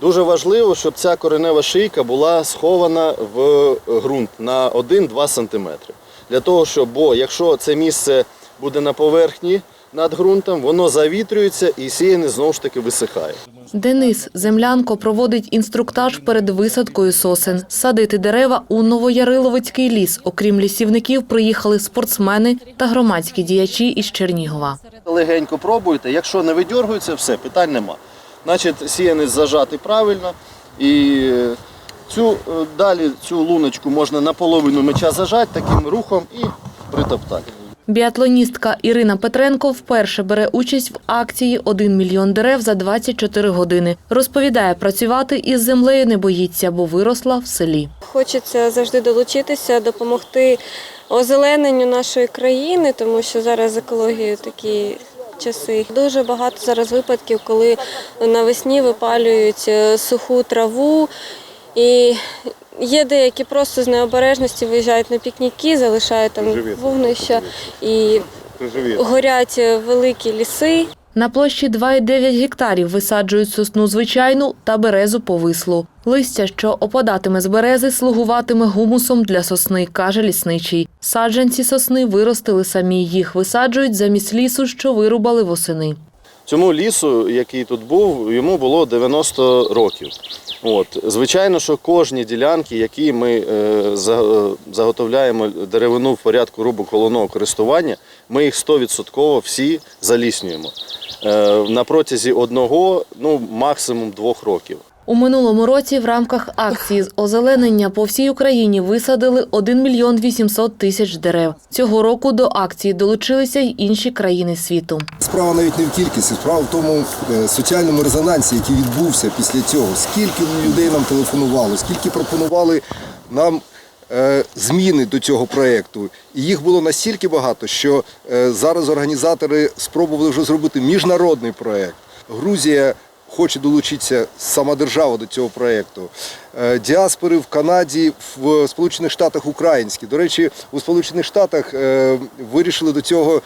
Дуже важливо, щоб ця коренева шийка була схована в ґрунт на 1-2 см. Для того, щоб, бо якщо це місце буде на поверхні над ґрунтом, воно завітрюється і сіяне знову ж таки висихає. Денис Землянко проводить інструктаж перед висадкою сосен. Садити дерева у Новояриловицький ліс. Окрім лісівників, приїхали спортсмени та громадські діячі із Чернігова. Легенько пробуйте, якщо не видьоргується, все, питань нема. Значить, сіянець зажати правильно і е, цю, е, далі цю луночку можна наполовину меча зажати таким рухом і притоптати. Біатлоністка Ірина Петренко вперше бере участь в акції «1 мільйон дерев за 24 години. Розповідає, працювати із землею не боїться, бо виросла в селі. Хочеться завжди долучитися, допомогти озелененню нашої країни, тому що зараз з екологією такі часи. Дуже багато зараз випадків, коли навесні випалюють е, суху траву. І є деякі просто з необережності виїжджають на пікніки, залишають там вогнища і горять великі ліси. На площі 2,9 гектарів висаджують сосну звичайну та березу повислу. Листя, що опадатиме з берези, слугуватиме гумусом для сосни, каже лісничий. Саджанці сосни виростили самі. Їх висаджують замість лісу, що вирубали восени. Цьому лісу, який тут був, йому було 90 років. От. Звичайно, що кожні ділянки, які ми е, е, заготовляємо деревину в порядку рубок головного користування, ми їх 100% всі заліснюємо. Е, на протязі одного, ну максимум двох років. У минулому році в рамках акції з озеленення по всій Україні висадили 1 мільйон 800 тисяч дерев. Цього року до акції долучилися й інші країни світу. Справа навіть не в кількості, справа в тому е, соціальному резонансі, який відбувся після цього. Скільки людей нам телефонувало, скільки пропонували нам зміни до цього проєкту. І їх було настільки багато, що е, зараз організатори спробували вже зробити міжнародний проєкт. Грузія хоче долучитися сама держава до цього проєкту. Е, Діаспори в Канаді, в Сполучених Штатах українські. До речі, у Сполучених Штатах е, вирішили до цього е,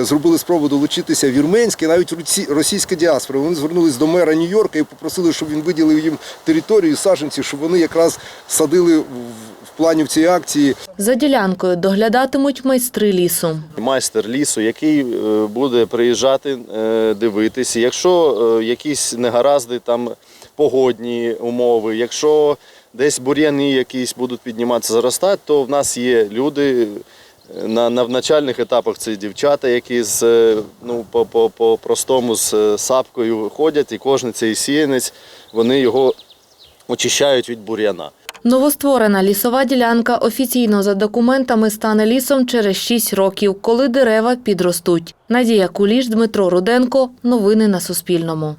зробили спробу долучитися вірменська, і навіть російська діаспора. Вони звернулись до мера Нью-Йорка і попросили, щоб він виділив їм територію саджанців, щоб вони якраз садили в, в плані в цій акції За ділянкою доглядатимуть майстри лісу. майстер лісу, який е, буде приїжджати, е, дивитися. Якщо е, якісь негаразди, там погодні умови, якщо десь бур'яни якісь будуть підніматися, заростати, то в нас є люди. На, на начальних етапах це дівчата, які з е, ну по, по, по простому з е, сапкою ходять, і кожен цей сіянець вони його очищають від бур'яна. Новостворена лісова ділянка офіційно за документами стане лісом через 6 років, коли дерева підростуть. Надія Куліш, Дмитро Руденко. Новини на Суспільному.